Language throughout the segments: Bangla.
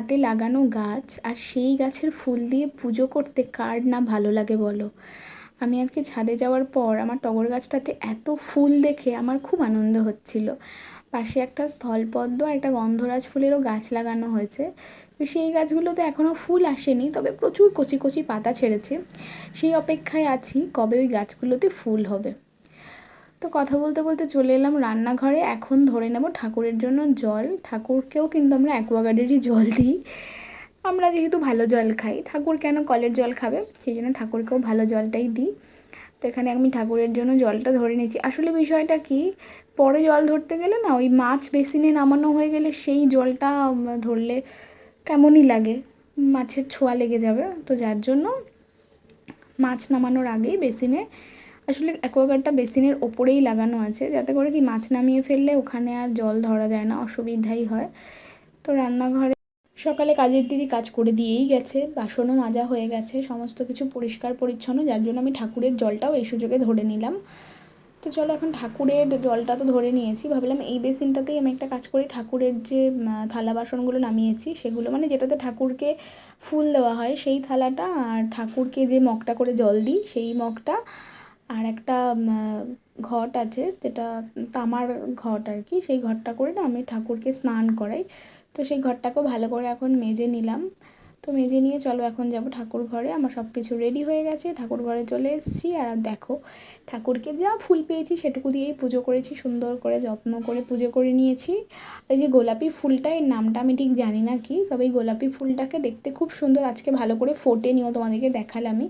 হাতে লাগানো গাছ আর সেই গাছের ফুল দিয়ে পুজো করতে কার না ভালো লাগে বলো? আমি আজকে ছাদে যাওয়ার পর আমার টগর গাছটাতে এত ফুল দেখে আমার খুব আনন্দ হচ্ছিল। পাশে একটা স্থলপদ্ম আর একটা গন্ধরাজ ফুলেরও গাছ লাগানো হয়েছে। তো সেই গাছগুলোতে এখনও ফুল আসেনি, তবে প্রচুর কচি কচি পাতা ছেড়েছে। সেই অপেক্ষায় আছি কবে ওই গাছগুলোতে ফুল হবে। তো কথা বলতে বলতে চলে এলাম রান্নাঘরে। এখন ধরে নেব ঠাকুরের জন্য জল। ঠাকুরকেও কিন্তু আমরা অ্যাকোয়াগার্ডেরই জল দিই। আমরা যেহেতু ভালো জল খাই। ঠাকুর কেন কলের জল খাবে? সেই জন্য ঠাকুরকেও ভালো জলটাই দিই। তো এখানে আমি ঠাকুরের জন্য জলটা ধরে নিয়েছি। আসলে বিষয়টা কি? পরে জল ধরতে গেলে না ওই মাছ বেসিনে নামানো হয়ে গেলে সেই জলটা ধরলে কেমনই লাগে? মাছের ছোঁয়া লেগে যাবে। তো যার জন্য মাছ নামানোর আগেই বেসিনে আসলে অ্যাকোয়াগার্ডটা বেসিনের ওপরেই লাগানো আছে, যাতে করে কি মাছ নামিয়ে ফেললে ওখানে আর জল ধরা যায় না, অসুবিধাই হয়। তো রান্নাঘরে সকালে কাজের দিদি কাজ করে দিয়েই গেছে, বাসনও মাজা হয়ে গেছে, সমস্ত কিছু পরিষ্কার পরিচ্ছন্ন, যার জন্য আমি ঠাকুরের জলটাও এই সুযোগে ধরে নিলাম। তো চলো এখন ঠাকুরের জলটা তো ধরে নিয়েছি, ভাবলাম এই বেসিনটাতেই আমি একটা কাজ করি, ঠাকুরের যে থালা বাসনগুলো নামিয়েছি, সেগুলো মানে যেটাতে ঠাকুরকে ফুল দেওয়া হয়, সেই থালাটা আর ঠাকুরকে যে মগটা করে জল দিই, সেই মগটা আর একটা ঘট আছে যেটা তামার ঘট আর কি, সেই ঘরটা করে না আমি ঠাকুরকে স্নান করাই। তো সেই ঘরটাকেও ভালো করে এখন মেজে নিলাম। তো মেজে নিয়ে চলো এখন যাব ঠাকুর ঘরে। আমার সব কিছু রেডি হয়ে গেছে, ঠাকুর ঘরে চলে এসেছি। আর দেখো, ঠাকুরকে যা ফুল পেয়েছি সেটুকু দিয়েই পুজো করেছি, সুন্দর করে যত্ন করে পুজো করে নিয়েছি। এই যে গোলাপি ফুলটা এর নামটা আমি ঠিক জানি না কি, তবে এই গোলাপি ফুলটাকে দেখতে খুব সুন্দর। আজকে ভালো করে ফোটে নিও তোমাদেরকে দেখালামই।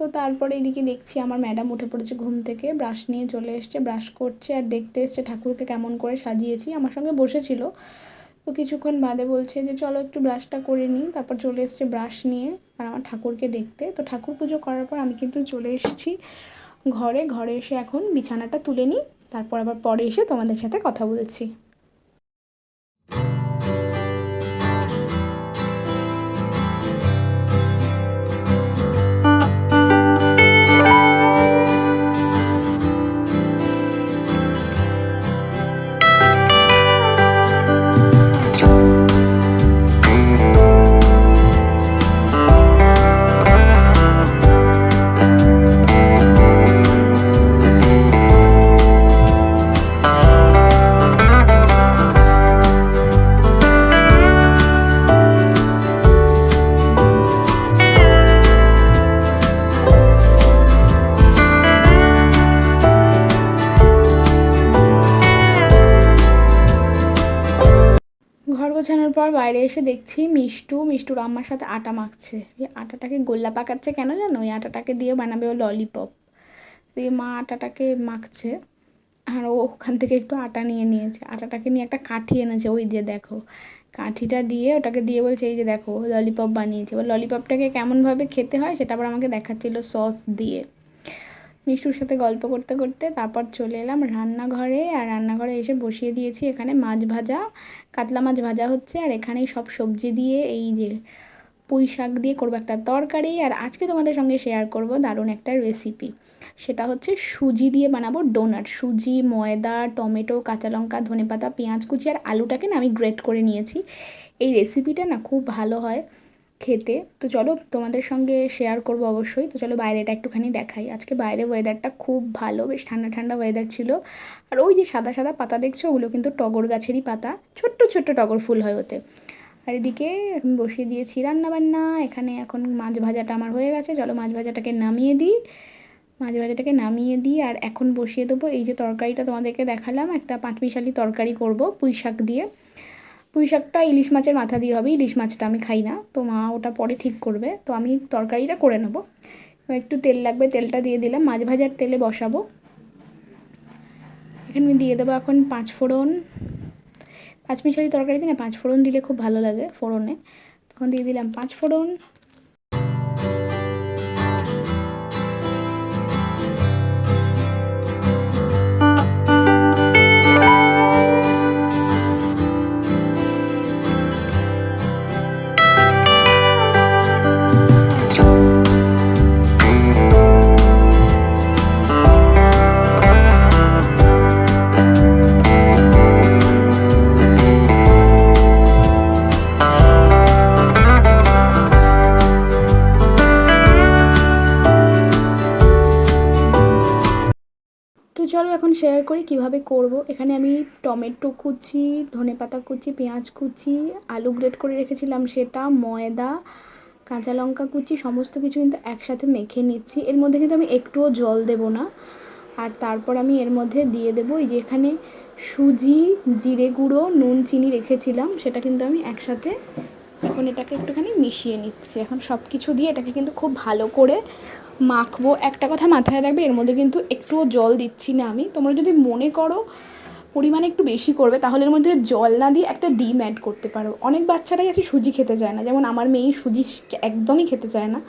তো তারপরে এদিকে দেখছি আমার ম্যাডাম উঠে পড়েছে ঘুম থেকে, ব্রাশ নিয়ে চলে এসছে, ব্রাশ করছে আর দেখতে এসছে ঠাকুরকে কেমন করে সাজিয়েছি, আমার সঙ্গে বসেছিল। তো কিছুক্ষণ বাদে বলছে যে, চলো একটু ব্রাশটা করে নিই। তারপর চলে এসছে ব্রাশ নিয়ে আর আমার ঠাকুরকে দেখতে। তো ঠাকুর পুজো করার পর আমি কিন্তু চলে এসেছি ঘরে ঘরে এসে এখন বিছানাটা তুলে নিই, তারপর আবার পরে এসে তোমাদের সাথে কথা বলছি। গোছানোর পর বাইরে এসে দেখছি মিষ্টু, মিষ্টুর আম্মার সাথে আটা মাখছে। এই আটাটাকে গোল্লা পাকাচ্ছে কেন জানো? ওই আটাটাকে দিয়ে বানাবে ও ললিপপ দিয়ে মা আটাটাকে মাখছে আর ও ওখান থেকে একটু আটা নিয়ে নিয়েছে। আটাটাকে নিয়ে একটা কাঠি এনেছে, ওই দিয়ে দেখো। কাঠিটা দিয়ে ওটাকে দিয়ে বলছে, এই যে দেখো ললিপপ বানিয়েছে। এবার ললিপপটাকে কেমনভাবে খেতে হয় সেটা আবার আমাকে দেখাচ্ছিল সস দিয়ে। মিষ্টুর সাথে গল্প করতে করতে তারপর চলে এলাম রান্নাঘরে। আর রান্নাঘরে এসে বসিয়ে দিয়েছি এখানে মাছ ভাজা, কাতলা মাছ ভাজা হচ্ছে। আর এখানেই সব সবজি দিয়ে এই যে পুঁই শাক দিয়ে করব একটা তরকারি। আর আজকে তোমাদের সঙ্গে শেয়ার করব দারুণ একটা রেসিপি সেটা হচ্ছে সুজি দিয়ে বানাবো ডোনাট সুজি, ময়দা, টমেটো, কাঁচা লঙ্কা ধনে পাতা পেঁয়াজ কুচি আর আলুটাকে না আমি গ্রেট করে নিয়েছি। এই রেসিপিটা না খুব ভালো হয়। খেতে। তো চলো তোমাদের সঙ্গে শেয়ার করব অবশ্যই। তো চলো বাইরেটা একটুখানি দেখাই। আজকে বাইরে ওয়েদারটা খুব ভালো, বেশ ঠান্ডা ঠান্ডা ওয়েদার ছিল। আর ওই যে সাদা সাদা পাতা দেখছ, ওগুলো কিন্তু টগর গাছেরই পাতা। ছোট্ট ছোট্ট টগর ফুল হয় ওতে। আর এদিকে বসিয়ে দিয়েছি রান্নাবান্না। এখানে এখন মাছ ভাজাটা আমার হয়ে গেছে। চলো মাছ ভাজাটাকে নামিয়ে দিই। মাছ ভাজাটাকে নামিয়ে দিই আর এখন বসিয়ে দেবো এই যে তরকারিটা তোমাদেরকে দেখালাম। একটা পাঁচমিশালি তরকারি করব পুঁই শাক দিয়ে। পুঁই শাকটা ইলিশ মাছের মাথা দিয়ে হবে, ইলিশ মাছটা আমি খাই না। তো মা ওটা পরে ঠিক করবে। তো আমি তরকারিটা করে নেব। একটু তেল লাগবে, তেলটা দিয়ে দিলাম। মাছ ভাজার তেলে বসাবো। এখানে আমি দিয়ে দেবো এখন পাঁচ ফোড়ন। পাঁচ মিশালি তরকারিতে না পাঁচ ফোড়ন দিলে খুব ভালো লাগে ফোড়নে। তখন দিয়ে দিলাম পাঁচ ফোড়ন। এখন শেয়ার করি কীভাবে করব। এখানে আমি টমেটো কুচি ধনেপাতা কুচি, পেঁয়াজ কুচি, আলু গ্রেট করে রেখেছিলাম সেটা, ময়দা, কাঁচা লঙ্কা কুচি, সমস্ত কিছু কিন্তু একসাথে মেখে নিচ্ছি। এর মধ্যে কিন্তু আমি একটুও জল দেব না। আর তারপর আমি এর মধ্যে দিয়ে দেবো এই যে এখানে সুজি, জিরে গুঁড়ো, নুন, চিনি রেখেছিলাম। সেটা কিন্তু আমি একসাথে এখন এটাকে একটুখানি মিশিয়ে নিচ্ছি। এখন সব কিছু দিয়ে এটাকে কিন্তু খুব ভালো করে মাখবো। একটা কথা মাথায় রাখবে, এর মধ্যে কিন্তু একটুও জল দিচ্ছি না আমি। তোমরা যদি মনে করো পরিমাণে একটু বেশি করবে, তাহলে এর মধ্যে জল না দিয়ে একটা ডিম অ্যাড করতে পারো। অনেক বাচ্চারাই আছে সুজি খেতে চায় না। যেমন আমার মেয়ে সুজি একদমই খেতে চায় না।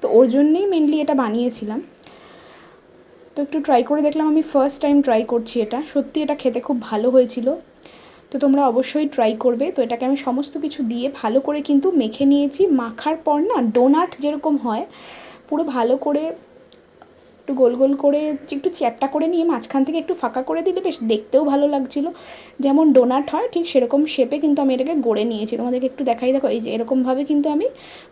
তো ওর জন্যেই মেনলি এটা বানিয়েছিলাম। তো একটু ট্রাই করে দেখলাম, আমি ফার্স্ট টাইম ট্রাই করছি এটা। সত্যি এটা খেতে খুব ভালো হয়েছিল। তো তোমরা অবশ্যই ট্রাই করবে। তো এটাকে আমি সমস্ত কিছু দিয়ে ভালো করে কিন্তু মেখে নিয়েছি। মাখার পর না ডোনাট যেরকম হয়, পুরো ভালো করে একটু গোল গোল করে একটু চ্যাপটা করে নিয়ে মাঝখান থেকে একটু ফাঁকা করে দিলে বেশ দেখতেও ভালো লাগছিল। যেমন ডোনাট হয়, ঠিক সেরকম শেপে কিন্তু আমি এটাকে গড়ে নিয়েছি। তোমাদেরকে একটু দেখাই, দেখো এই যে এরকমভাবে কিন্তু আমি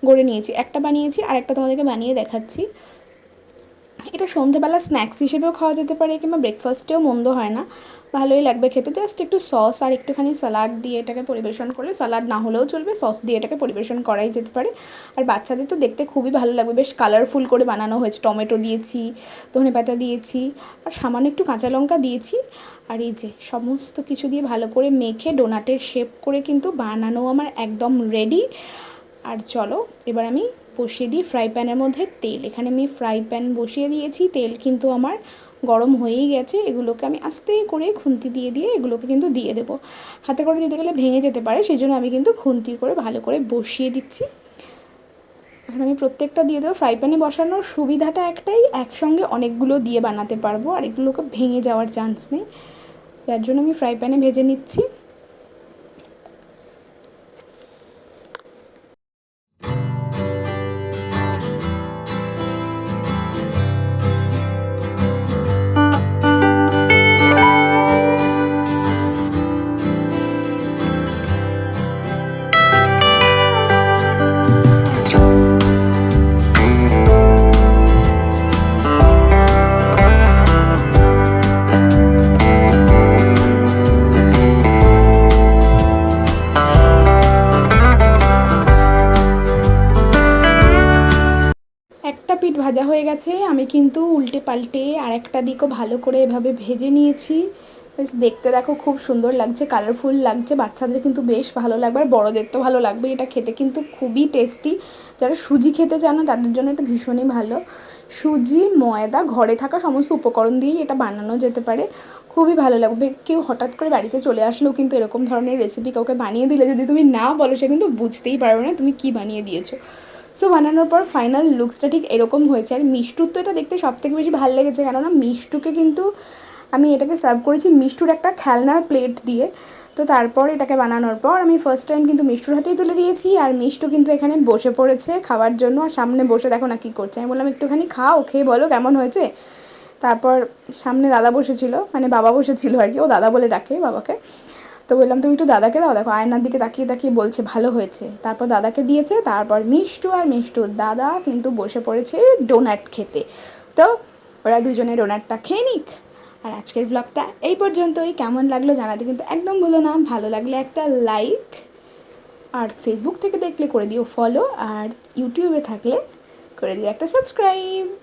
গড়ে নিয়েছি। একটা বানিয়েছি আর একটা তোমাদেরকে বানিয়ে দেখাচ্ছি। এটা সন্ধেবেলা স্ন্যাক্স হিসেবেও খাওয়া যেতে পারে কিংবা ব্রেকফাস্টেও মন্দ হয় না। ভালোই লাগবে খেতে। জাস্ট একটু সস আর একটুখানি স্যালাড দিয়ে এটাকে পরিবেশন করলে স্যালাড না হলেও চলবে সস দিয়ে এটাকে পরিবেশন করাই যেতে পারে। আর বাচ্চাদের তো দেখতে খুবই ভালো লাগবে। বেশ কালারফুল করে বানানো হয়েছে। টমেটো দিয়েছি ধনে পাতা দিয়েছি, আর সামান্য একটু কাঁচা লঙ্কা দিয়েছি। আর এই যে সমস্ত কিছু দিয়ে ভালো করে মেখে ডোনাটের শেপ করে কিন্তু বানানো আমার একদম রেডি আর চলো, এবার আমি বসিয়ে দিই ফ্রাই প্যানের মধ্যে তেল। এখানে আমি ফ্রাই প্যান বসিয়ে দিয়েছি। তেল কিন্তু আমার গরম হয়েই গেছে। এগুলোকে আমি আস্তে করে খুন্তি দিয়ে দিয়ে এগুলোকে কিন্তু দিয়ে দেবো। হাতে করে দিতে গেলে ভেঙে যেতে পারে সেই জন্য আমি কিন্তু খুন্তির করে ভালো করে বসিয়ে দিচ্ছি। এখন আমি প্রত্যেকটা দিয়ে দেবো। ফ্রাই প্যানে বসানোর সুবিধাটা একটাই, একসঙ্গে অনেকগুলো দিয়ে বানাতে পারব। আর এগুলোকে ভেঙে যাওয়ার চান্স নেই। যার জন্য আমি ফ্রাই প্যানে ভেজে নিচ্ছি। ভাজা হয়ে গেছে, আমি কিন্তু উল্টে পাল্টে আর একটা দিকও ভালো করে এভাবে ভেজে নিয়েছি। বেশ, দেখতে দেখো খুব সুন্দর লাগছে কালারফুল লাগছে, বাচ্চাদের কিন্তু বেশ ভালো লাগবে, আর বড়োদের তো ভালো লাগবে, এটা খেতে কিন্তু খুবই টেস্টি যারা সুজি খেতে চান না, তাদের জন্য এটা ভীষণই ভালো। সুজি, ময়দা, ঘরে থাকা সমস্ত উপকরণ দিয়েই এটা বানানো যেতে পারে। খুবই ভালো লাগবে, কেউ হঠাৎ করে বাড়িতে চলে আসলেও কিন্তু এরকম ধরনের রেসিপি কাউকে বানিয়ে দিলে যদি তুমি না বলো, সে কিন্তু বুঝতেই পারবে না তুমি কী বানিয়ে দিয়েছ। সো বানানোর পর ফাইনাল লুকসটা ঠিক এরকম হয়েছে। আর মিষ্টুর তো এটা দেখতে সব থেকে বেশি ভালো লেগেছে, কেননা মিষ্টুকে কিন্তু আমি এটাকে সার্ভ করেছি মিষ্টুর একটা খেলনার প্লেট দিয়ে। তো তারপর এটাকে বানানোর পর আমি ফার্স্ট টাইম কিন্তু মিষ্টুর হাতেই তুলে দিয়েছি, আর মিষ্টু কিন্তু এখানে বসে পড়েছে খাওয়ার জন্য। আর সামনে বসে দেখো না কী করছে। আমি বললাম, একটুখানি খাও, খেয়ে বলো কেমন হয়েছে? তারপর সামনে দাদা বসেছিল মানে বাবা বসেছিল আর কি। ও দাদা বলে ডাকে বাবাকে। তো বললাম, তুমি একটু দাদাকে দাও, দেখো আয়নার দিকে তাকিয়ে তাকিয়ে বলছে, ভালো হয়েছে। তারপর দাদাকে দিয়েছে, তারপর মিষ্টু আর মিষ্টু, দাদা কিন্তু বসে পড়েছে ডোনাট খেতে। তো ওরা দুজনে ডোনাটটা খেয়ে নিক। আর আজকের ব্লগটা এই পর্যন্তই। কেমন লাগল জানাতে কিন্তু একদম ভুলো না। ভালো লাগলে একটা লাইক আর ফেসবুক থেকে দেখলে করে দিও ফলো। আর ইউটিউবে থাকলে করে দিও একটা সাবস্ক্রাইব।